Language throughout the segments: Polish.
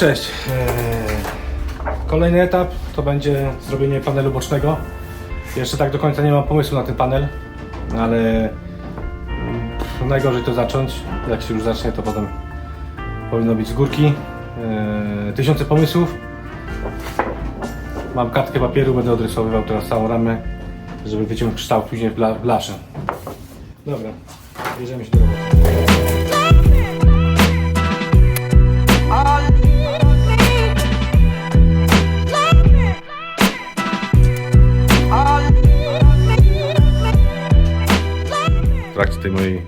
Cześć. Eee, Kolejny etap to będzie zrobienie panelu bocznego. Jeszcze tak do końca nie mam pomysłu na ten panel, ale mm, najgorzej to zacząć. Jak się już zacznie, to potem powinno być z górki. Eee, Tysiące pomysłów. Mam kartkę papieru, będę odrysowywał teraz całą ramę, żeby wyciągnąć kształt później w blasze. Dobra, bierzemy się do roboty. Trakcie tej mojej e,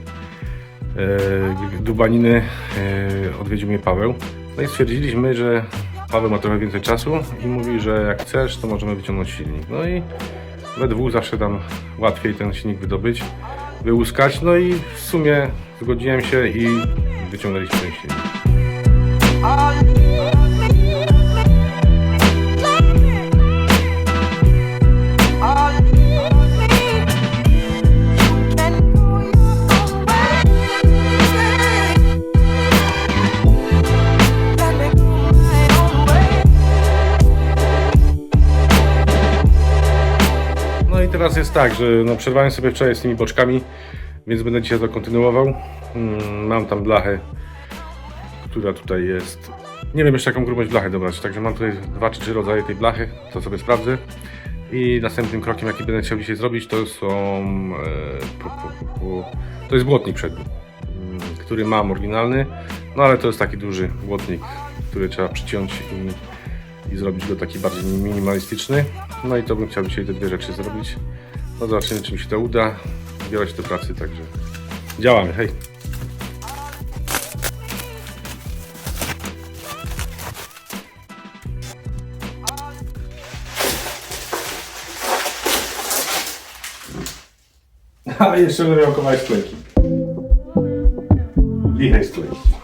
dubaniny e, odwiedził mnie Paweł. No i stwierdziliśmy, że Paweł ma trochę więcej czasu i mówi, że jak chcesz, to możemy wyciągnąć silnik. No i we dwóch zawsze tam łatwiej ten silnik wydobyć, wyłuskać. No i w sumie zgodziłem się i wyciągnęliśmy ten silnik. Jest tak, że no przerwałem sobie wczoraj z tymi boczkami, więc będę dzisiaj to kontynuował. Mm, Mam tam blachę, która tutaj jest. Nie wiem jeszcze jaką grubość blachy dobrać, także mam tutaj dwa czy trzy rodzaje tej blachy, to sobie sprawdzę. I następnym krokiem, jaki będę chciał dzisiaj zrobić, to są. E, to jest błotnik przedni, mm, który mam oryginalny, no ale to jest taki duży błotnik, który trzeba przyciąć i, i zrobić go taki bardziej minimalistyczny. No i to bym chciał dzisiaj te dwie rzeczy zrobić. No zobaczymy, czy mi się to uda. Biorę się do pracy, także działamy. Hej! A jeszcze będę miał kawałek. Lichej sklejki.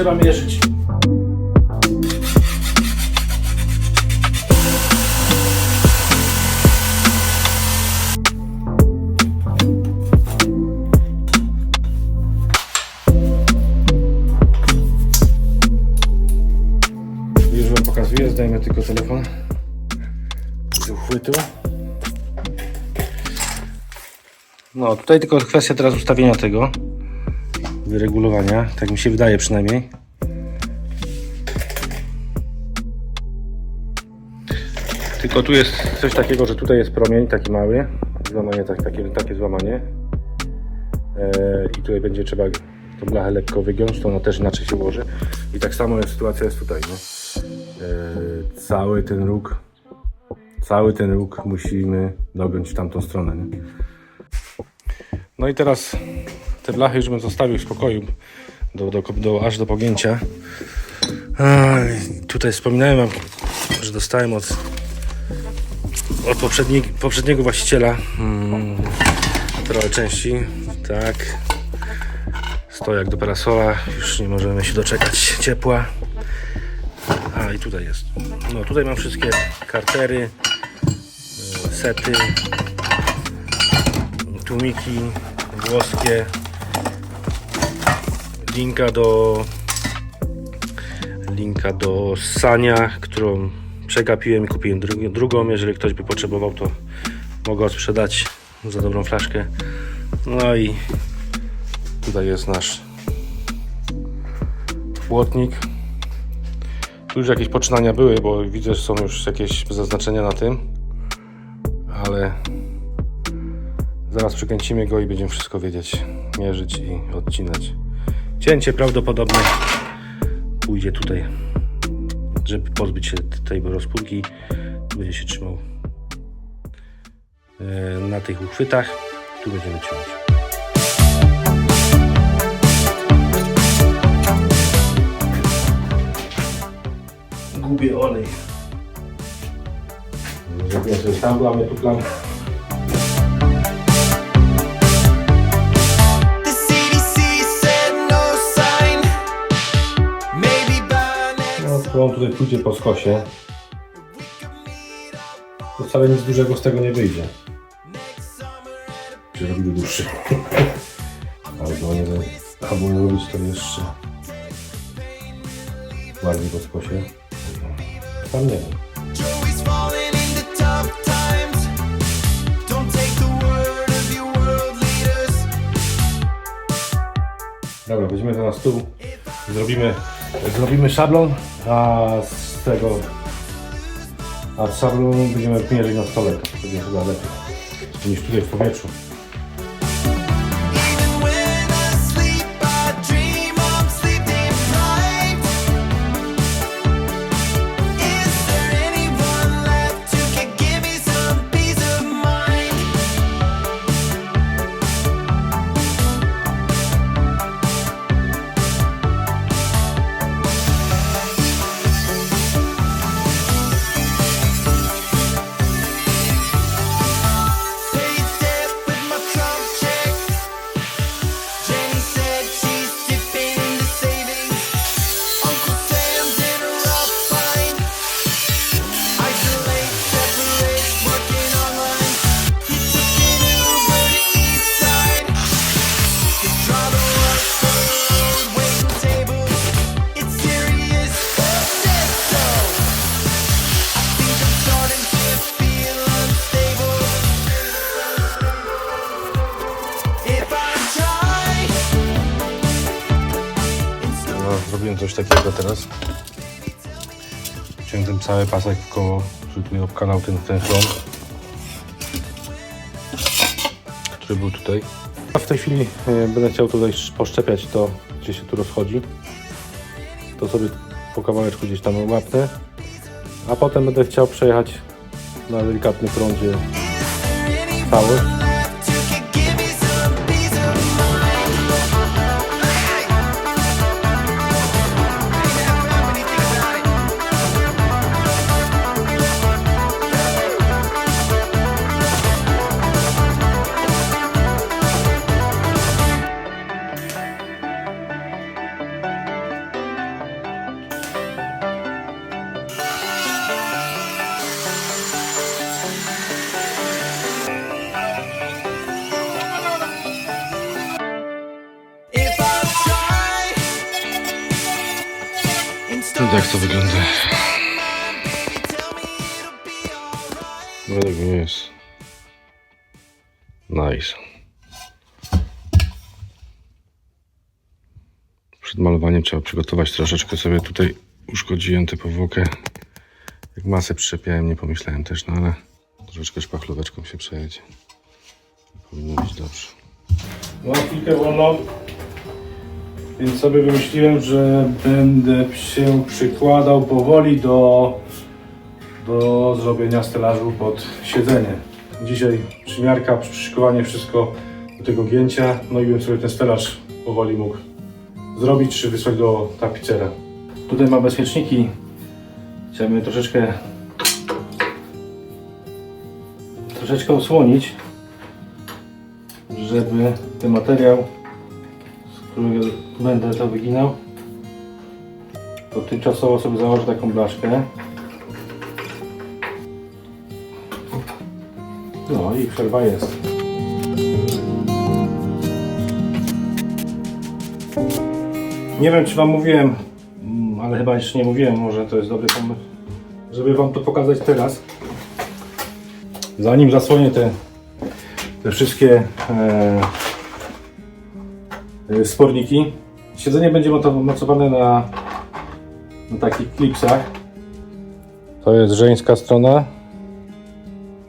Trzeba mierzyć. Już wam pokazuję, zdajmy tylko telefon z uchwytu. No, tutaj tylko kwestia teraz ustawienia tego, wyregulowania, tak mi się wydaje przynajmniej. Tylko tu jest coś takiego, że tutaj jest promień taki mały, złamanie, tak, takie, takie złamanie. E, I tutaj będzie trzeba tą blachę lekko wygiąć, to ona też inaczej się ułoży. I tak samo jest, sytuacja jest tutaj. No. E, cały ten róg, cały ten róg musimy dogiąć w tamtą stronę. Nie? No i teraz te blachy już bym zostawił w spokoju do, do, do, aż do pogięcia. Aj, tutaj wspominałem wam, że dostałem od, od poprzedni, poprzedniego właściciela mm, trochę części. Tak. Stojak do parasola. Już nie możemy się doczekać ciepła. A i tutaj jest. No tutaj mam wszystkie kartery, y, sety, tłumiki włoskie linka do linka do sania, którą przegapiłem i kupiłem dru- drugą, jeżeli ktoś by potrzebował to mogę sprzedać za dobrą flaszkę. No i tutaj jest nasz błotnik tu już jakieś poczynania były, bo widzę, że są już jakieś zaznaczenia na tym. Ale Zaraz przykręcimy go i będziemy wszystko wiedzieć, mierzyć i odcinać. Cięcie prawdopodobne pójdzie tutaj, żeby pozbyć się tej rozpórki. Będzie się trzymał e, na tych uchwytach. Tu będziemy ciąć. Gubię olej. Zrobię sobie sam plamę, tu. On tutaj pójdzie po skosie. To wcale nic dużego z tego nie wyjdzie. Czy robił dłuższy. Albo nie albo nie robić to jeszcze bardziej po skosie. Tam nie wiem. Dobra, weźmiemy to na stół. Zrobimy, zrobimy szablon, a z tego a z szablonu będziemy mierzyć na stole. Będzie chyba lepiej niż tutaj w powietrzu. Zrobiłem coś takiego teraz. Ciągnę cały pasek w koło, żeby mi obkanał ten, ten chlon, który był tutaj. A w tej chwili e, będę chciał tutaj sz- poszczepiać to, gdzie się tu rozchodzi. To sobie po kawałeczku gdzieś tam łapnę. A potem będę chciał przejechać na delikatnym prądzie całość. Start Jak to wygląda? Według mnie jest nice. Przed malowaniem trzeba przygotować troszeczkę sobie tutaj uszkodziłem tę powłokę. Jak masę przyczepiałem, nie pomyślałem też, no ale troszeczkę szpachlóweczką się przejedzie. Powinno być dobrze. Mam chwilkę wolną, więc sobie wymyśliłem, że będę się przykładał powoli do do zrobienia stelażu pod siedzenie. Dzisiaj przymiarka, przyszykowanie, wszystko do tego gięcia, no i bym sobie ten stelaż powoli mógł zrobić, czy wysłać do tapicera. Tutaj ma bezpieczniki. Je troszeczkę troszeczkę osłonić, żeby ten materiał, którego będę to wyginał, dotychczasowo sobie założę taką blaszkę. No i przerwa jest. Nie wiem, czy Wam mówiłem, mm, ale chyba jeszcze nie mówiłem, może to jest dobry pomysł, żeby Wam to pokazać teraz. Zanim zasłonię te, te wszystkie e, sporniki, siedzenie będzie mocowane na, na takich klipsach. To jest żeńska strona,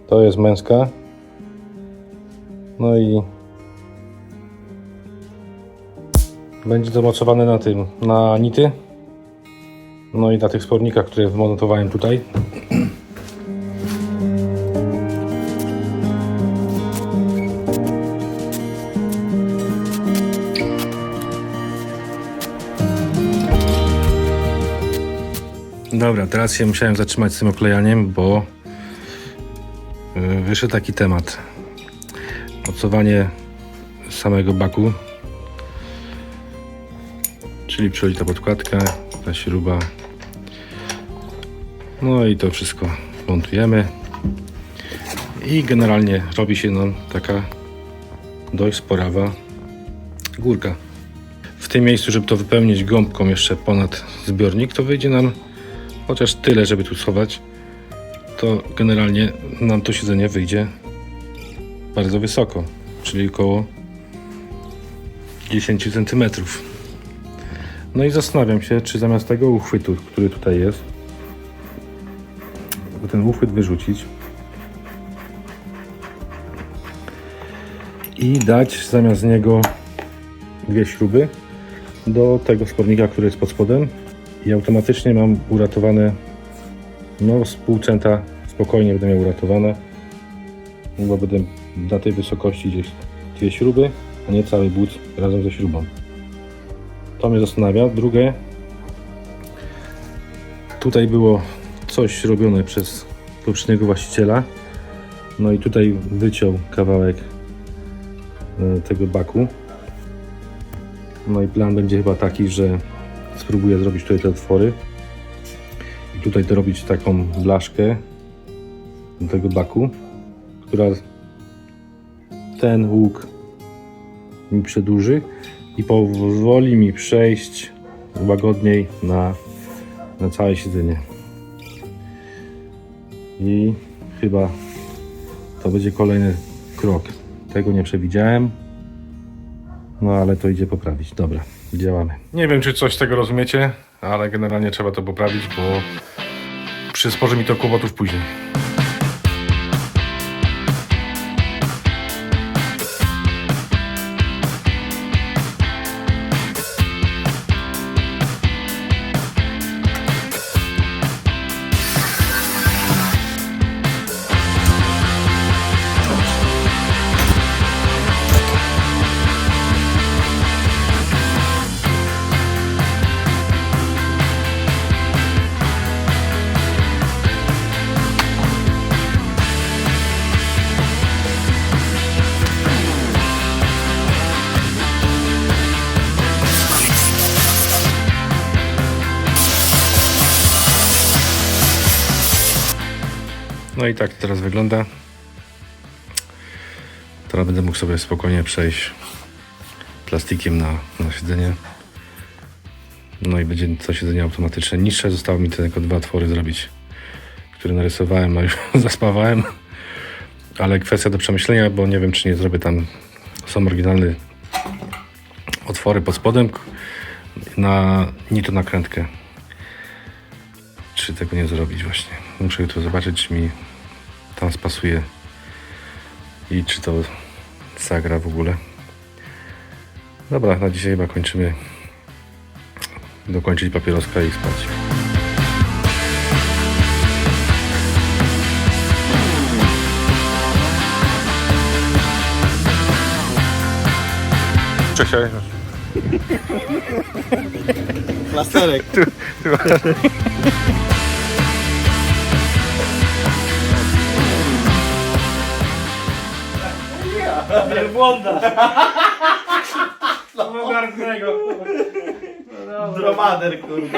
to jest męska. No i będzie to mocowane na tym, na nity. No i na tych spornikach, które wmontowałem tutaj. Dobra, teraz się musiałem zatrzymać z tym oklejaniem, bo y, wyszedł taki temat. Mocowanie samego baku. Czyli przychodzi ta podkładka, ta śruba. No i to wszystko montujemy. I generalnie robi się nam taka dość sporawa górka. W tym miejscu, żeby to wypełnić gąbką jeszcze ponad zbiornik, to wyjdzie nam chociaż tyle, żeby tu schować, to generalnie nam to siedzenie wyjdzie bardzo wysoko, czyli około 10 cm. No i zastanawiam się, czy zamiast tego uchwytu, który tutaj jest, ten uchwyt wyrzucić i dać zamiast niego dwie śruby do tego spornika, który jest pod spodem i automatycznie mam uratowane no z pół centa spokojnie będę miał uratowane. Bo będę na tej wysokości gdzieś dwie śruby, a nie cały but razem ze śrubą. To mnie zastanawia. Drugie tutaj było coś robione przez poprzedniego właściciela. No i tutaj wyciął kawałek e, tego baku. No i plan będzie chyba taki, że spróbuję zrobić tutaj te otwory i tutaj dorobić taką blaszkę do tego baku, która ten łuk mi przedłuży i pozwoli mi przejść łagodniej na, na całe siedzenie. I chyba to będzie kolejny krok. Tego nie przewidziałem. No ale to idzie poprawić. Dobra, działamy. Nie wiem, czy coś z tego rozumiecie, ale generalnie trzeba to poprawić, bo przysporzy mi to kłopotów później. No i tak to teraz wygląda. Teraz będę mógł sobie spokojnie przejść plastikiem na, na siedzenie. No i będzie to siedzenie automatyczne niższe. Zostało mi tylko dwa otwory zrobić, które narysowałem, a już zaspawałem. Ale kwestia do przemyślenia, bo nie wiem, czy nie zrobię tam. Są oryginalne otwory pod spodem na nie to nakrętkę. Czy tego nie zrobić właśnie. Muszę jutro zobaczyć, czy mi tam spasuje i czy to zagra w ogóle. Dobra, na dzisiaj chyba kończymy. Dokończyć papieroska i spać. Cześć, Plasterek. Wielbłąda! Dromader, kurwa.